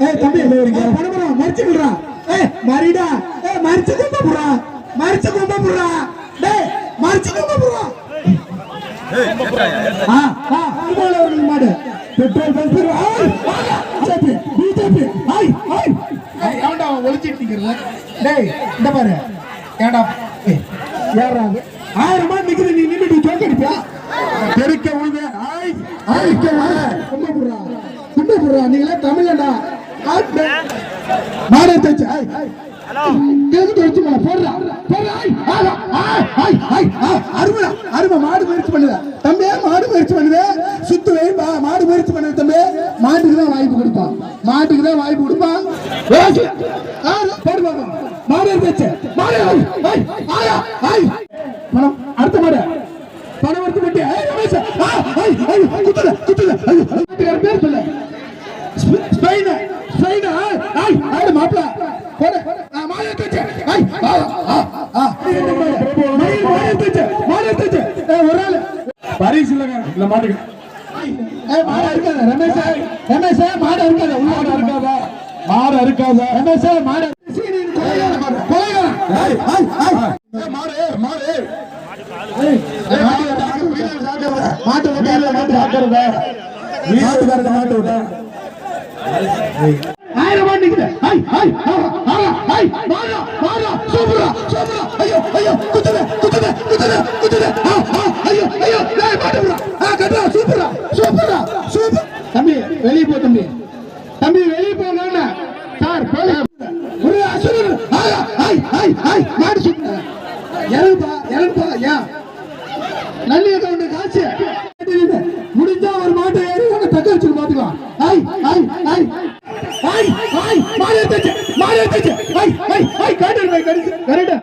ஏய் தம்பி பணமரா மறிச்சுக்கிறா ஏய் மறிடா. ஏய் மறிச்சு கும்ப புறா மறிச்சு கும்ப புறா டேய் மறிச்சு கும்ப புறா ஆ ஆ அருமாள் அவர்கள் மாடு. பெட்ரோல் பங்க் பிஜேபி ஐ ஐ ஏன்டா ஒளிச்சிட்டு நிக்கிறது டேய் இந்த பாரு. ஏன்டா அது ஆயிரம் மாடு நிக்குது நீ நின்னுட்டு ஜோக் அடிப்பியா? தெருக்க உழுது. ஐ ஐ கும்ப புறா கும்ப புறா நீங்களே தமிழடா மாடு தச்சு ஐ தொடுத்து மேல போடுறா போடுறா அருமைடா அருமை மாடு முயற்சி பண்ணுத? தம்பி மாடு முயற்சி பண்ணுது? சுத்து வை மாடு முயற்சி பண்ணுது தம்பி. மாட்டுக்கு தான் வாய்ப்பு கொடுப்பான் மாட்டுக்கு தான் வாய்ப்பு கொடுப்பான் ஏசு. ஆ, போடு பாப்பா மாடு இருந்துச்சு மாடு பணம் அடுத்த மாடு. பணம் எடுத்து விட்டு ஐ ரமேஷ் ஆ ஐ ஐ குத்துல குத்துல ஐ. மாட்டுக்கார பேர் மாப்ள போடு. மயில் மாடு எடுத்துச்சு மாடு எடுத்துச்சு ஏய், ஒரு ஆளு. பரிசு இல்லைங்க. இந்த மாட்டுக்கு ஏய், மாடு இருக்காத. ரமேஷ் ரமேஷ் மாடு இருக்காத. உள்ள மாடு மாடு ரமேஷ் மாடு. மாடு. மாடு. மாட்டு மாட்டு மாட்டு ஆயிரம் ரூபாய் நிக்குது ஐ ஐ ஹாய். ஐ மாறா மாறா சூப்பரா சூப்பரா. ஐயோ ஐயோ குத்துது குத்துது குத்துது குத்துது. ஆ ஆ ஐயோ ஐயோ டேய் மாட்டுறா ஆ கட்டா சூப்பரா சூப்பரா சூப்பர். தம்பி வெளிய போ தம்பி. தம்பி வெளிய நானே சார் போலீஸ். ஒரு அசுரன். Hi hi hi hi. மாடு சூப்பரா இறங்குப்பா இறங்குப்பா ஏன் நல்லி அக்கௌண்ட் காசு. முடிஞ்சா ஒரு மாட்டை ஏறி உங்க தக்க வச்சு பாத்துக்கலாம். ஹாய் ஹாய் ஐ ஐ ஐ மாடு எடுத்துச்சு மாடு எடுத்துச்சு ஐ ஐ ஐ காட்டு கரெக்ட்